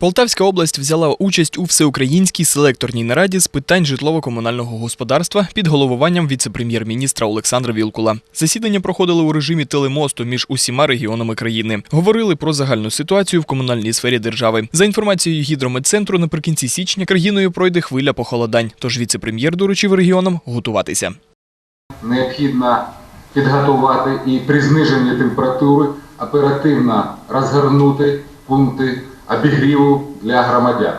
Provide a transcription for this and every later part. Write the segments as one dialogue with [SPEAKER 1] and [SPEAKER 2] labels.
[SPEAKER 1] Полтавська область взяла участь у всеукраїнській селекторній нараді з питань житлово-комунального господарства під головуванням віце-прем'єр-міністра Олександра Вілкула. Засідання проходили у режимі телемосту між усіма регіонами країни. Говорили про загальну ситуацію в комунальній сфері держави. За інформацією гідрометцентру, наприкінці січня країною пройде хвиля похолодань. Тож віце-прем'єр доручив регіонам готуватися.
[SPEAKER 2] необхідно підготувати і при зниженні температури оперативно розгорнути пункти обігріву для громадян.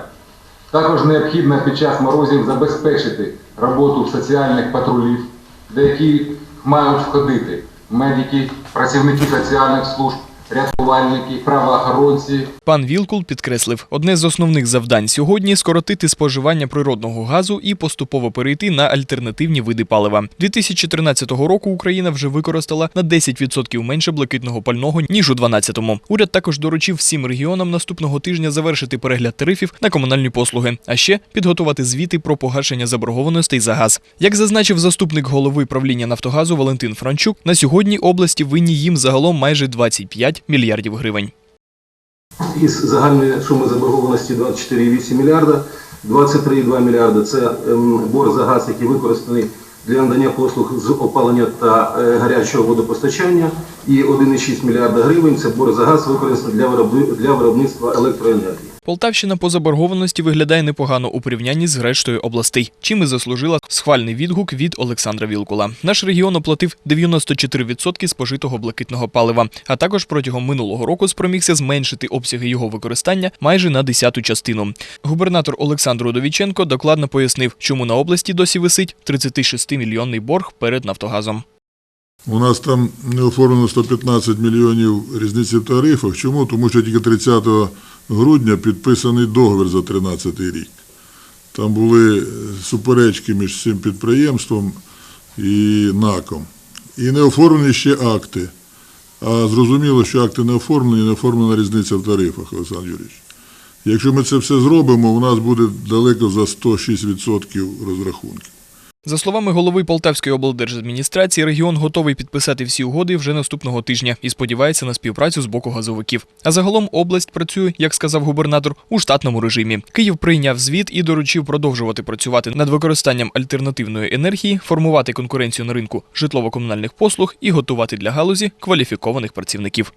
[SPEAKER 2] Також необхідно під час морозів забезпечити роботу соціальних патрулів, до яких мають входити медики, працівники соціальних служб, рятувальники, правоохоронці,
[SPEAKER 1] Пан Вілкул підкреслив, одне з основних завдань сьогодні скоротити споживання природного газу і поступово перейти на альтернативні види палива. 2013 року Україна вже використала на 10% менше блакитного пального ніж у 2012-му. Уряд також доручив всім регіонам наступного тижня завершити перегляд тарифів на комунальні послуги, а ще підготувати звіти про погашення заборгованостей за газ. Як зазначив заступник голови правління Нафтогазу Валентин Франчук, на сьогодні області винні їм загалом майже 25 мільярдів гривень.
[SPEAKER 3] Із загальної суми заборгованості 24,8 мільярда, 23,2 мільярда – це ем, борг за газ, який використаний для надання послуг з опалення та е, гарячого водопостачання, і 1,6 мільярда гривень – це борг за газ, використаний для виробництва електроенергії.
[SPEAKER 1] Полтавщина по заборгованості виглядає непогано у порівнянні з рештою областей, чим і заслужила схвальний відгук від Олександра Вілкула. Наш регіон оплатив 94% спожитого блакитного палива, а також протягом минулого року спромігся зменшити обсяги його використання майже на десяту частину. Губернатор Олександр Удовіченко докладно пояснив, чому на області досі висить 36-мільйонний борг перед Нафтогазом.
[SPEAKER 4] У нас там не оформлено 115 мільйонів різниці в тарифах. Чому? Тому що тільки 30 грудня підписаний договір за 2013 рік. Там були е, суперечки між цим підприємством і НАКом. І не оформлені ще акти. А зрозуміло, що акти не оформлені, не оформлена різниця в тарифах, Олександр Юрійович. Якщо ми це все зробимо, у нас буде далеко за 106% розрахунків.
[SPEAKER 1] За словами голови Полтавської облдержадміністрації, регіон готовий підписати всі угоди вже наступного тижня і сподівається на співпрацю з боку газовиків. А загалом область працює, як сказав губернатор, у штатному режимі. Київ прийняв звіт і доручив продовжувати працювати над використанням альтернативної енергії, формувати конкуренцію на ринку житлово-комунальних послуг і готувати для галузі кваліфікованих працівників.